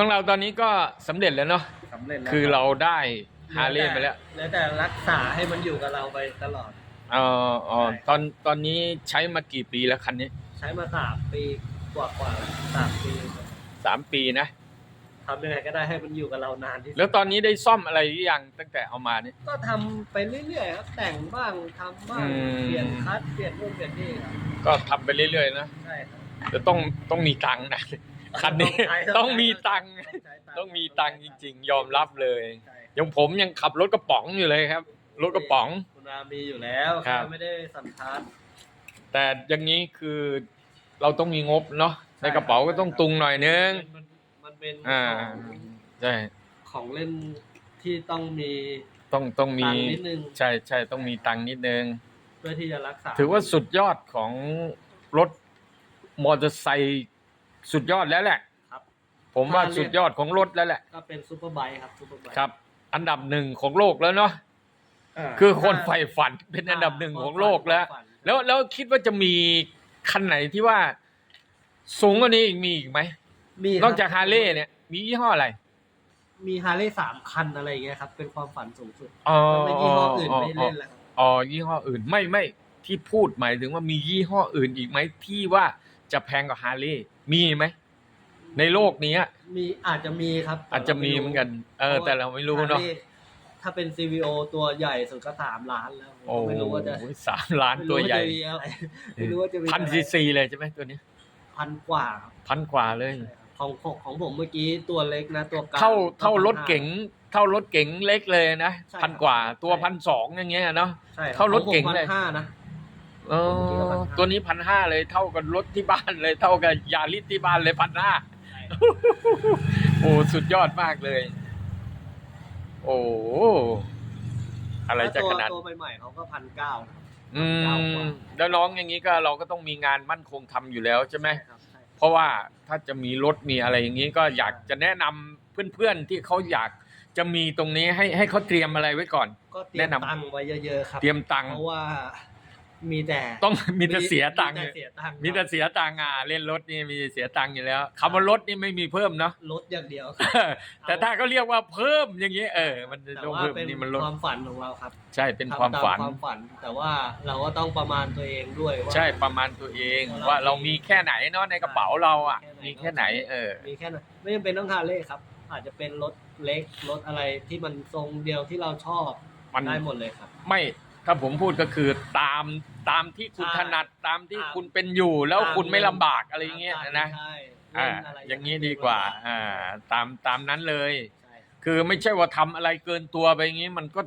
ของเราตอนนี้ก็สำเร็จแล้วเนาะสำเร็จแล้วคือเราได้ฮาร์เลย์ไปแล้วเหลือแต่รักษาให้มันอยู่กับเราไปตลอด เอ๋ออ๋อใช่ตอนตอนนี้ใช้มากี่ปีแล้วคันนี้ใช้มาสามปีกว่ากว่าๆสามปีสามปีนะ ทำยังไงก็ได้ให้มันอยู่กับเรานานที่สุดแล้วตอนนี้ได้ซ่อมอะไรหรือยังตั้งแต่เอามาเนี่ย ก็ทำไปเรื่อยๆครับ แต่งบ้างทำบ้างอืม เปลี่ยนคัดเปลี่ยนนู่นเปลี่ยนนี่ครับก็ทำไปเรื่อยๆนะใช่ครับแต่ต้องต้องมีตังค์นะ คันนี้ใช้ต้องมีตังค์ใช้ต้องมีตังค์จริง ๆ ยอมรับเลยใช่อย่างผมยังขับรถกระป๋องอยู่เลยครับ รถกระป๋องคุณอามีอยู่แล้วครับแค่ไม่ได้สันทัดแต่อย่างนี้คือเราต้องมีงบเนาะในกระเป๋าก็ต้องตุงหน่อยนึงมันมันเป็นอ่าของใช่ของเล่นที่ต้องมีต้องต้องมีตังค์นิดนึงใช่ใช่ต้องมีตังค์นิดนึงเพื่อที่จะรักษา ถือว่าสุดยอดของรถมอเตอร์ไซค์ สุดยอดแล้วแหละ ครับ ผมว่าถ้าเรียกสุดยอดของรถแล้วแหละ ก็เป็นซูเปอร์ไบค์ครับซูเปอร์ไบค์ครับ อันดับหนึ่งของโลกแล้วเนาะาคือคนถ้าใฝ่ฝันเป็นอันดับหนึ่งของโลกแล้วความฝันแล้วแล้วคิดว่าจะมีคันไหนที่ว่า สูงกว่านี้อีกมีอีกไหมมีครับนอกจากฮาร์เลย์เนี่ย มียี่ห้ออะไร มีฮาร์เลย์สามคันอะไรอย่างเงี้ยครับ เป็นความฝันสูงสุดอ๋อถ้าเป็นยี่ห้ออื่นไม่เล่นแล้วครับอ๋อยี่ห้ออื่นไม่ไม่ที่พูดหมายถึงว่ามียี่ห้ออื่นอีกไหมที่ว่า จะแพงกว่าฮาร์เลย์มีไหมในโลกนี้มีอาจจะมีครับอาจจะมีเหมือนกัน เออ แต่เราไม่รู้เนาะ Harley ถ้าเป็น CVO ตัวใหญ่สุดก็สามล้านแล้วโอ้ไม่รู้ว่าจะสามล้านตัวใหญ่ไม่รู้าจะมีอะไรไม่รู้ว่าจะมีพันอะไรซีซีเลยใช่ไหมตัวนี้ พันกว่าครับพันกว่าเลย ของของของผมเมื่อกี้ตัวเล็กนะ ตัวกลางเท่าเท่าก็รถเก๋งเท่ารถเก๋งเล็กเลยนะใช่ครับพันกว่าตัวใช่พันสองอย่างเงี้ยเนาะใช่คบเท่ารถเก๋งเลยพันห้านะ เออตัวนี้พันห้าเลยเท่ากับรถที่บ้านเลยเท่ากับยาริสที่บ้านเลยพันห้าใช่โอ้สุดยอดมากเลย โอ้อะไรจะขนาดตัวตัวใหม่ๆเขาก็พันเก้าอืมแล้วน้องอย่างนี้ก็เราก็ต้องมีงานมั่นคงทำอยู่แล้วใช่ไหมครับใช่เพราะว่าถ้าจะมีรถมีอะไรอย่างนี้ก็อยากจะแนะนำเพื่อนๆที่เขาอยากจะมีตรงนี้ให้ให้เขาเตรียมอะไรไว้ก่อน ก็เตรียแนะมนำตังค์ไว้เยอะๆครับ เตรียมตังค์เพราะว่า มีแต่ต้องมีแต่เสียตังค์มีแต่เสียตังค์มีแต่เสียตังค์อะเล่นรถนี่มีเสียตังค์อยู่แล้วคำว่ารถนี่ไม่มีเพิ่มเนาะลดอย่างเดียว แต่ถ้าเขาเรียกว่าเพิ่มอย่างนี้เออ มันจะแต่ต้องว่าเพิ่มเป็นนี่มันลดความฝันของเราครับ ใช่เป็นทำความตฝันความฝัน แต่ว่าเราก็ต้องประมาณตัวเองด้วยว่าใช่ประมาณตัวเองว่าว่าเราเรามีมีแค่ไหนเนาะในกระเป๋าเราอะแค่ไหนมีแค่ไหน เออ มีแค่นั้นไม่จำเป็นต้องฮาร์เลย์ครับ อาจจะเป็นรถเล็กรถอะไรที่มันทรงเดียวที่เราชอบมันได้หมดเลยครับ ไม่ ถ้าผมพูดก็คือตามตามที่คุณใช่ถนัดตามที่ตามคุณเป็นอยู่ แล้วตาม คุณไม่ลำบากอะไรอย่างเงี้ยนะใช่อ่าเล่นะไรอย่างนี้ดีกว่าอ่าตามตามนั้นเลย ใช่คือไม่ใช่ว่าทำอะไรเกินตัวไปอย่างนี้มันก็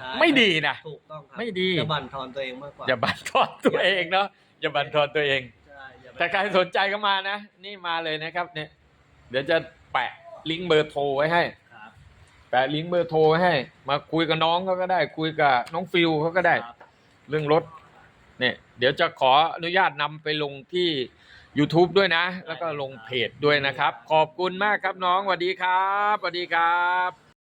ใช่ไม่ดีนะ ถูกต้องครับไม่ดี จะบั่นทอนตัวเองมากกว่าอย่าบั่นทอนตัวเองเนาะอย่าบั่นทอนตัวเอง ใช่อย่าไป แต่ใครสนใจก็มานะ นี่มาเลยนะครับเนี่ย เดี๋ยวจะแปะลิงก์เบอร์โทรไว้ให้ครับ แปะลิงก์เบอร์โทรไว้ให้ มาคุยกับน้องเขาก็ได้ คุยกับน้องฟิลเขาก็ได้ครับเรื่องรถเนี่ยเดี๋ยวจะขออนุญาตนำไปลงที่ YouTube ด้วยนะ แล้วก็ลงเพจด้วยนะครับ ขอบคุณมากครับน้องสวัสดีครับสวัสดีครับ